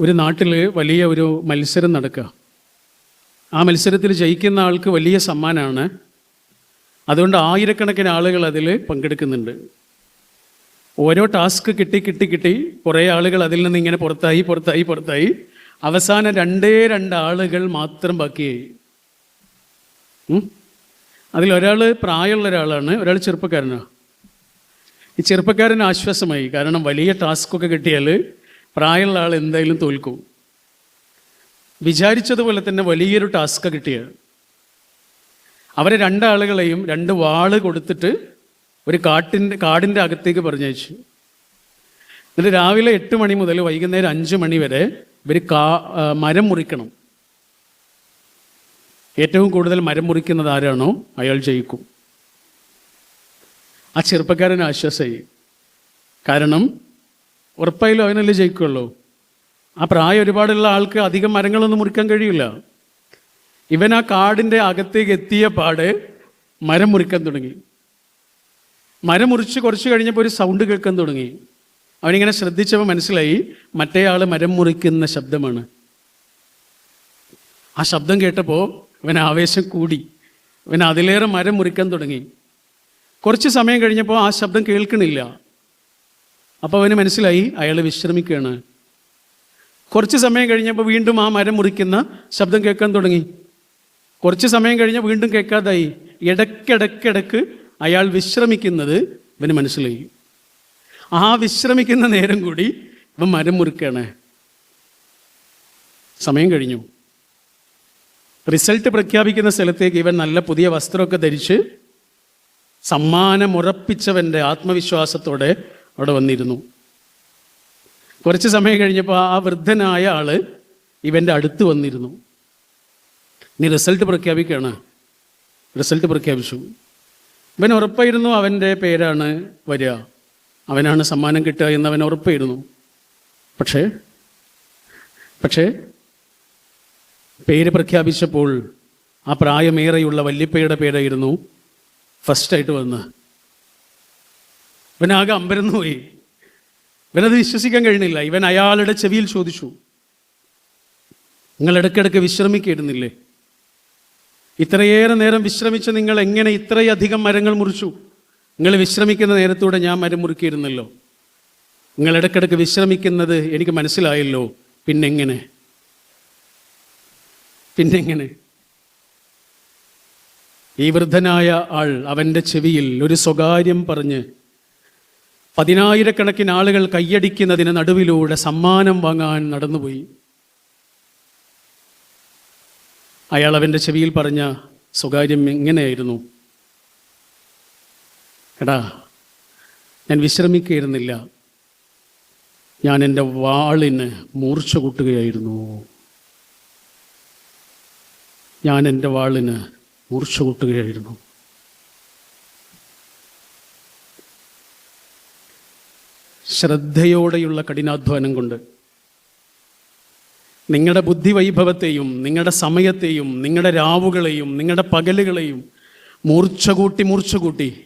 ഒരു നാട്ടിൽ വലിയ ഒരു മത്സരം നടക്കുക. ആ മത്സരത്തിൽ ജയിക്കുന്ന ആൾക്ക് വലിയ സമ്മാനമാണ് അതുകൊണ്ട് ആയിരക്കണക്കിന് ആളുകൾ അതിൽ പങ്കെടുക്കുന്നുണ്ട്. ഓരോ ടാസ്ക് കിട്ടി കിട്ടി കിട്ടി കുറേ ആളുകൾ അതിൽ നിന്ന് ഇങ്ങനെ പുറത്തായി പുറത്തായി പുറത്തായി. അവസാനം രണ്ടേ രണ്ട് ആളുകൾ മാത്രം ബാക്കിയായി? അതിലൊരാൾ പ്രായമുള്ള ഒരാളാണ് ഒരാൾ ചെറുപ്പക്കാരനാണ്. ഈ ചെറുപ്പക്കാരന് ആശ്വാസമായി. കാരണം വലിയ ടാസ്കൊക്കെ കിട്ടിയാൽ പ്രായമുള്ള ആൾ എന്തായാലും തോൽക്കും. വിചാരിച്ചതുപോലെ തന്നെ വലിയൊരു ടാസ്ക് കിട്ടിയ അവരെ രണ്ടാളുകളെയും രണ്ട് വാൾ കൊടുത്തിട്ട് ഒരു കാട്ടിന്റെ കാടിന്റെ അകത്തേക്ക് പറഞ്ഞയച്ചു. എന്നിട്ട് രാവിലെ എട്ട് മണി മുതൽ വൈകുന്നേരം അഞ്ച് മണി വരെ ഇവർ കാ മരം മുറിക്കണം. ഏറ്റവും കൂടുതൽ മരം മുറിക്കുന്നത് ആരാണോ? അയാൾ ജയിക്കും. ആ ചെറുപ്പക്കാരൻ ആശ്വാസമായി. കാരണം ഉറപ്പായാലും അവനല്ലേ ജയിക്കുള്ളൂ. ആ പ്രായം ഒരുപാടുള്ള ആൾക്ക് അധികം മരങ്ങളൊന്നും മുറിക്കാൻ കഴിയില്ല. ഇവൻ ആ കാടിന്റെ അകത്തേക്ക് എത്തിയ പാട് മരം മുറിക്കാൻ തുടങ്ങി. മരം മുറിച്ച് കുറച്ച് കഴിഞ്ഞപ്പോൾ ഒരു സൗണ്ട് കേൾക്കാൻ തുടങ്ങി. അവനിങ്ങനെ ശ്രദ്ധിച്ചപ്പോൾ മനസ്സിലായി മറ്റേ ആൾ മരം മുറിക്കുന്ന ശബ്ദമാണ്. ആ ശബ്ദം കേട്ടപ്പോൾ ഇവൻ ആവേശം കൂടി. ഇവൻ അതിലേറെ മരം മുറിക്കാൻ തുടങ്ങി. കുറച്ച് സമയം കഴിഞ്ഞപ്പോൾ ആ ശബ്ദം കേൾക്കണില്ല. അപ്പോൾ അവന് മനസ്സിലായി അയാൾ വിശ്രമിക്കുകയാണ്. കുറച്ച് സമയം കഴിഞ്ഞപ്പോൾ വീണ്ടും ആ മരം മുറിക്കുന്ന ശബ്ദം കേൾക്കാൻ തുടങ്ങി. കുറച്ച് സമയം കഴിഞ്ഞ് വീണ്ടും കേൾക്കാതായി. ഇടയ്ക്കിടയ്ക്കിടയ്ക്ക് അയാൾ വിശ്രമിക്കുന്നത് ഇവന് മനസ്സിലായി. ആ വിശ്രമിക്കുന്ന നേരം കൂടി ഇവൻ മരം മുറിക്കുകയാണ് സമയം കഴിഞ്ഞു. റിസൾട്ട് പ്രഖ്യാപിക്കുന്ന സ്ഥലത്തേക്ക് ഇവൻ നല്ല പുതിയ വസ്ത്രമൊക്കെ ധരിച്ച് സമ്മാനമുറപ്പിച്ചവന്റെ ആത്മവിശ്വാസത്തോടെ വന്നിരുന്നു. കുറച്ച് സമയം കഴിഞ്ഞപ്പോൾ ആ വൃദ്ധനായ ആൾ ഇവന്റെ അടുത്ത് വന്നിരുന്നു. നീ റിസൾട്ട് പ്രഖ്യാപിക്കുകയാണ്. റിസൾട്ട് പ്രഖ്യാപിച്ചു. ഇവൻ ഉറപ്പായിരുന്നു അവന്റെ പേരാണ് വരിക. അവനാണ് സമ്മാനം കിട്ടുക എന്ന് അവൻ ഉറപ്പായിരുന്നു. പക്ഷേ പക്ഷേ പേര് പ്രഖ്യാപിച്ചപ്പോൾ ആ പ്രായമേറെയുള്ള വല്യപ്പയുടെ പേരായിരുന്നു ഫസ്റ്റായിട്ട് വന്ന് ഇവനാകെ അമ്പരന്ന് പോയി. ഇവനത് വിശ്വസിക്കാൻ കഴിഞ്ഞില്ല ഇവൻ അയാളുടെ ചെവിയിൽ ചോദിച്ചു. നിങ്ങൾ ഇടയ്ക്കിടയ്ക്ക് വിശ്രമിക്കായിരുന്നില്ലേ ഇത്രയേറെ നേരം വിശ്രമിച്ച് നിങ്ങൾ എങ്ങനെ ഇത്രയധികം മരങ്ങൾ മുറിച്ചു? നിങ്ങൾ വിശ്രമിക്കുന്ന നേരത്തൂടെ ഞാൻ മരം മുറുക്കിയിരുന്നല്ലോ. നിങ്ങൾ ഇടയ്ക്കിടയ്ക്ക് വിശ്രമിക്കുന്നത് എനിക്ക് മനസ്സിലായല്ലോ. പിന്നെങ്ങനെ? പിന്നെങ്ങനെ? ഈ വൃദ്ധനായ ആൾ അവന്റെ ചെവിയിൽ ഒരു സ്വകാര്യം പറഞ്ഞ് പതിനായിരക്കണക്കിന് ആളുകൾ കൈയടിക്കുന്നതിന് നടുവിലൂടെ സമ്മാനം വാങ്ങാൻ നടന്നുപോയി. അയാൾ അവന്റെ ചെവിയിൽ പറഞ്ഞ സ്വകാര്യം എങ്ങനെയായിരുന്നു? എടാ ഞാൻ വിശ്രമിക്കുകയായിരുന്നില്ല. ഞാൻ എന്റെ വാളിന് മൂർച്ച കൂട്ടുകയായിരുന്നു. ഞാൻ എന്റെ വാളിന് മൂർച്ച കൂട്ടുകയായിരുന്നു. ശ്രദ്ധയോടെയുള്ള കഠിനാധ്വാനം കൊണ്ട്. നിങ്ങളുടെ ബുദ്ധിവൈഭവത്തെയും നിങ്ങളുടെ സമയത്തെയും നിങ്ങളുടെ രാവുകളെയും നിങ്ങളുടെ പകലുകളെയും മൂർച്ച കൂട്ടി മൂർച്ച കൂട്ടി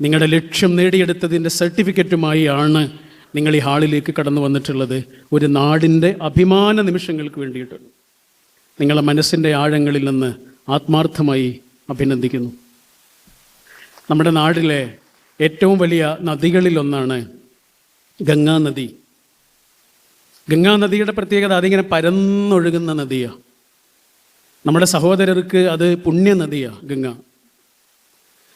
നിങ്ങളുടെ ലക്ഷ്യം നേടിയെടുത്തതിന്റെ സർട്ടിഫിക്കറ്റുമായി ആണ് നിങ്ങൾ ഈ ഹാളിലേക്ക് കടന്നു വന്നിട്ടുള്ളത്. ഒരു നാടിന്റെ അഭിമാന നിമിഷങ്ങൾക്ക് വേണ്ടിയിട്ട് നിങ്ങളുടെ മനസ്സിന്റെ ആഴങ്ങളിൽ നിന്ന് ആത്മാർത്ഥമായി അഭിനന്ദിക്കുന്നു. നമ്മുടെ നാട്ടിലെ ഏറ്റവും വലിയ നദികളിലൊന്നാണ് ഗംഗാ ഗംഗാനദിയുടെ ഗംഗാ നദിയുടെ പ്രത്യേകത അതിങ്ങനെ പരന്നൊഴുകുന്ന നദിയാണ് നമ്മുടെ സഹോദരർക്ക് അത് പുണ്യനദിയാണ് ഗംഗ.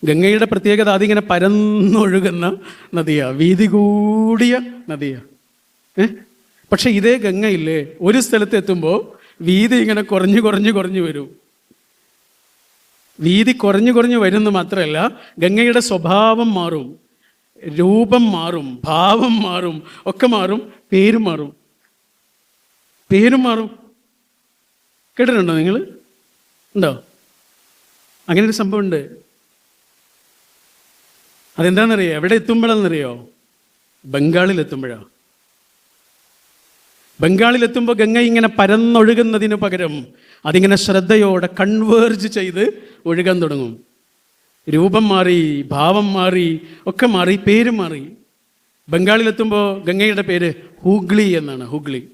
ഗംഗയുടെ പ്രത്യേകത അതിങ്ങനെ പരന്നൊഴുകുന്ന നദിയാണ് വീതി കൂടിയ നദിയാണ് ഏ? പക്ഷെ ഇതേ ഗംഗയില്ലേ ഒരു സ്ഥലത്ത് എത്തുമ്പോൾ വീതി ഇങ്ങനെ കുറഞ്ഞു കുറഞ്ഞു കുറഞ്ഞു വരും. വീതി കുറഞ്ഞു കുറഞ്ഞു വരുന്നു മാത്രമല്ല ഗംഗയുടെ സ്വഭാവം മാറും. രൂപം മാറും ഭാവം മാറും ഒക്കെ മാറും പേര് മാറും. പേരും മാറും. കേട്ടിട്ടുണ്ടോ നിങ്ങൾ ഉണ്ടോ? അങ്ങനെ ഒരു സംഭവമുണ്ട്. അതെന്താണെന്നറിയോ? എവിടെ എത്തുമ്പോഴാണെന്നറിയോ? ബംഗാളിൽ ബംഗാളിലെത്തുമ്പോൾ ഗംഗ ഇങ്ങനെ പരന്നൊഴുകുന്നതിന് പകരം അതിങ്ങനെ ശ്രദ്ധയോടെ കൺവേർജ് ചെയ്ത് ഒഴുകാൻ തുടങ്ങും. രൂപം മാറി ഭാവം മാറി ഒക്കെ മാറി പേര് മാറി. ബംഗാളിലെത്തുമ്പോൾ ഗംഗയുടെ പേര് ഹൂഗ്ലി എന്നാണ് ഹൂഗ്ലി.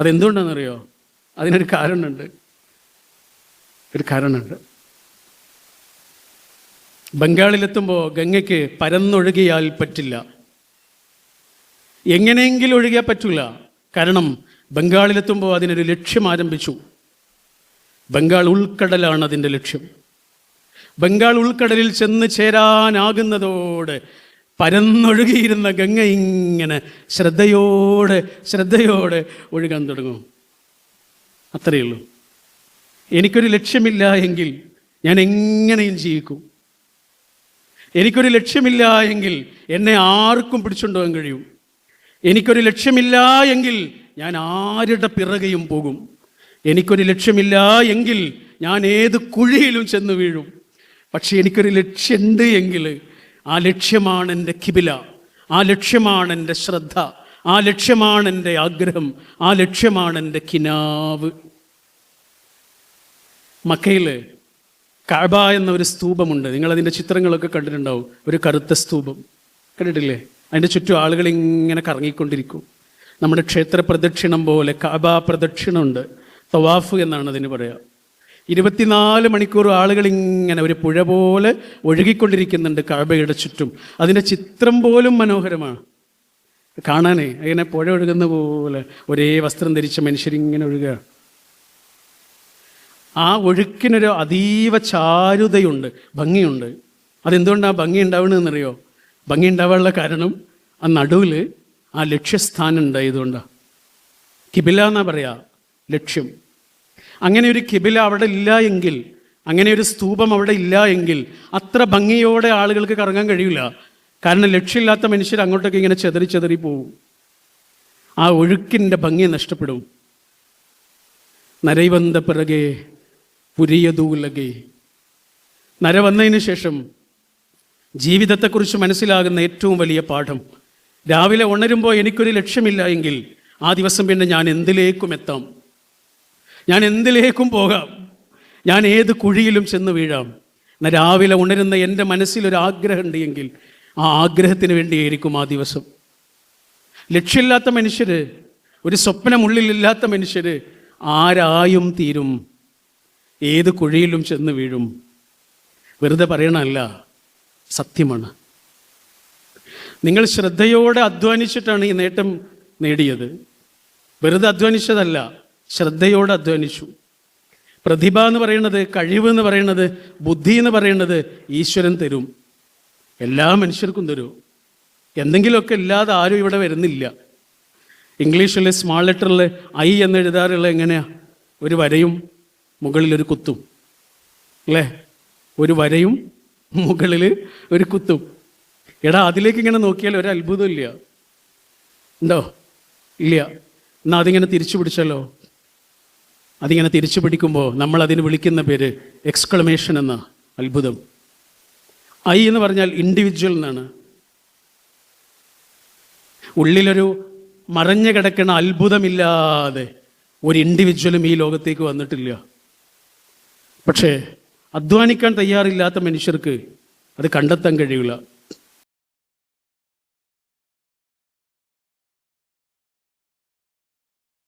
അതെന്തുകൊണ്ടാണെന്നറിയോ? അതിനൊരു കാരണമുണ്ട്. ഒരു കാരണമുണ്ട്. ബംഗാളിലെത്തുമ്പോൾ ഗംഗയ്ക്ക് പരന്നൊഴുകിയാൽ പറ്റില്ല. എങ്ങനെയെങ്കിലും ഒഴുകിയാൽ പറ്റില്ല കാരണം ബംഗാളിലെത്തുമ്പോൾ അതിനൊരു ലക്ഷ്യം ആരംഭിച്ചു. ബംഗാൾ ഉൾക്കടലാണ് അതിന്റെ ലക്ഷ്യം. ബംഗാൾ ഉൾക്കടലിൽ ചെന്ന് ചേരാനാകുന്നതോടെ പരന്നൊഴുകിയിരുന്ന ഗംഗ ഇങ്ങനെ ശ്രദ്ധയോടെ ശ്രദ്ധയോടെ ഒഴുകാൻ തുടങ്ങും. അത്രയേ ഉള്ളൂ. എനിക്കൊരു ലക്ഷ്യമില്ല എങ്കിൽ ഞാൻ എങ്ങനെയും ജീവിക്കും. എനിക്കൊരു ലക്ഷ്യമില്ല എങ്കിൽ എന്നെ ആർക്കും പിടിച്ചുകൊണ്ടുപോകാൻ കഴിയും. എനിക്കൊരു ലക്ഷ്യമില്ല എങ്കിൽ ഞാൻ ആരുടെ പിറകെയും പോകും. എനിക്കൊരു ലക്ഷ്യമില്ല എങ്കിൽ ഞാൻ ഏത് കുഴിയിലും ചെന്ന് വീഴും. പക്ഷെ എനിക്കൊരു ലക്ഷ്യമുണ്ട് എങ്കിൽ ആ ലക്ഷ്യമാണ് എന്റെ കിബില ആ ലക്ഷ്യമാണ് എന്റെ ശ്രദ്ധ ആ ലക്ഷ്യമാണ് എന്റെ ആഗ്രഹം ആ ലക്ഷ്യമാണ് എന്റെ കിനാവ്. മക്കയിൽ കഴബ എന്ന ഒരു സ്തൂപമുണ്ട്. നിങ്ങൾ അതിന്റെ ചിത്രങ്ങളൊക്കെ കണ്ടിട്ടുണ്ടാവും. ഒരു കറുത്ത സ്തൂപം. കണ്ടിട്ടില്ലേ? അതിന്റെ ചുറ്റും ആളുകൾ ഇങ്ങനെ കറങ്ങിക്കൊണ്ടിരിക്കും. നമ്മുടെ ക്ഷേത്ര പ്രദക്ഷിണം പോലെ കഴബ പ്രദക്ഷിണമുണ്ട്. തവാഫ് എന്നാണ് അതിന് പറയുക ഇരുപത്തിനാല് മണിക്കൂർ ആളുകൾ ഇങ്ങനെ ഒരു പുഴ പോലെ ഒഴുകിക്കൊണ്ടിരിക്കുന്നുണ്ട് കഴബയുടെ ചുറ്റും. അതിന്റെ ചിത്രം പോലും മനോഹരമാണ്. കാണാനേ അങ്ങനെ പുഴ ഒഴുകുന്ന പോലെ ഒരേ വസ്ത്രം ധരിച്ച മനുഷ്യരിങ്ങനെ ഒഴുകുക. ആ ഒഴുക്കിനൊരു അതീവ ചാരുതയുണ്ട് ഭംഗിയുണ്ട്. അതെന്തുകൊണ്ടാണ് ഭംഗി ഉണ്ടാവണമെന്നറിയോ ഭംഗി ഉണ്ടാവാനുള്ള കാരണം ആ നടുവിൽ ആ ലക്ഷ്യസ്ഥാനം ഉണ്ടായതുകൊണ്ടാണ് കിബില എന്നാ പറയാ? ലക്ഷ്യം. അങ്ങനെ ഒരു കിബില അവിടെ ഇല്ല എങ്കിൽ അങ്ങനെ ഒരു സ്തൂപം അവിടെ ഇല്ല എങ്കിൽ അത്ര ഭംഗിയോടെ ആളുകൾക്ക് കറങ്ങാൻ കഴിയില്ല. കാരണം ലക്ഷ്യമില്ലാത്ത മനുഷ്യർ അങ്ങോട്ടൊക്കെ ഇങ്ങനെ ചെതറി ചെതറി പോവും. ആ ഒഴുക്കിന്റെ ഭംഗി നഷ്ടപ്പെടും. നരൈവന്ത പിറകെ പുരിയതൂലകെ നര വന്നതിന് ശേഷം ജീവിതത്തെക്കുറിച്ച് മനസ്സിലാകുന്ന ഏറ്റവും വലിയ പാഠം. രാവിലെ ഉണരുമ്പോൾ എനിക്കൊരു ലക്ഷ്യമില്ല എങ്കിൽ ആ ദിവസം പിന്നെ ഞാൻ എന്തിലേക്കും എത്താം. ഞാൻ എന്തിലേക്കും പോകാം. ഞാൻ ഏത് കുഴിയിലും ചെന്ന് വീഴാം. എന്നാൽ രാവിലെ ഉണരുന്ന എന്റെ മനസ്സിലൊരാഗ്രഹമുണ്ട് എങ്കിൽ ആ ആഗ്രഹത്തിന് വേണ്ടിയായിരിക്കും ആ ദിവസം. ലക്ഷ്യമില്ലാത്ത മനുഷ്യർ ഒരു സ്വപ്നമുള്ളിലില്ലാത്ത മനുഷ്യർ ആരായും തീരും. ഏത് കുഴിയിലും ചെന്ന് വീഴും. വെറുതെ പറയണമല്ല സത്യമാണ്. നിങ്ങൾ ശ്രദ്ധയോടെ അധ്വാനിച്ചിട്ടാണ് ഈ നേട്ടം നേടിയത്. വെറുതെ അധ്വാനിച്ചതല്ല. ശ്രദ്ധയോടെ അധ്വാനിച്ചു. പ്രതിഭ എന്ന് പറയുന്നത് കഴിവ് എന്ന് പറയുന്നത് ബുദ്ധി എന്ന് പറയുന്നത് ഈശ്വരൻ തരും. എല്ലാ മനുഷ്യർക്കും തരും. എന്തെങ്കിലുമൊക്കെ ഇല്ലാതെ ആരും ഇവിടെ വരുന്നില്ല. ഇംഗ്ലീഷിൽ സ്മാൾ ലെറ്ററിൽ ഐ എന്ന് എഴുതാറുള്ള എങ്ങനെയാ? ഒരു വരയും മുകളിൽ ഒരു കുത്തും. അല്ലേ? ഒരു വരയും മുകളിൽ ഒരു കുത്തും. എടാ അതിലേക്ക് ഇങ്ങനെ നോക്കിയാൽ ഒരു അത്ഭുതം ഇല്ല. ഉണ്ടോ? ഇല്ല. എന്നാൽ അതിങ്ങനെ തിരിച്ചു പിടിച്ചല്ലോ അതിങ്ങനെ തിരിച്ചു പിടിക്കുമ്പോൾ നമ്മൾ അതിന് വിളിക്കുന്ന പേര് എക്സ്ക്ലമേഷൻ എന്ന അത്ഭുതം. ഐ എന്ന് പറഞ്ഞാൽ ഇൻഡിവിജ്വൽ എന്നാണ് ഉള്ളിലൊരു മറഞ്ഞു കിടക്കുന്ന അത്ഭുതമില്ലാതെ ഒരു ഇൻഡിവിജ്വലും ഈ ലോകത്തേക്ക് വന്നിട്ടില്ല. പക്ഷേ അധ്വാനിക്കാൻ തയ്യാറില്ലാത്ത മനുഷ്യർക്ക് അത് കണ്ടെത്താൻ കഴിയില്ല.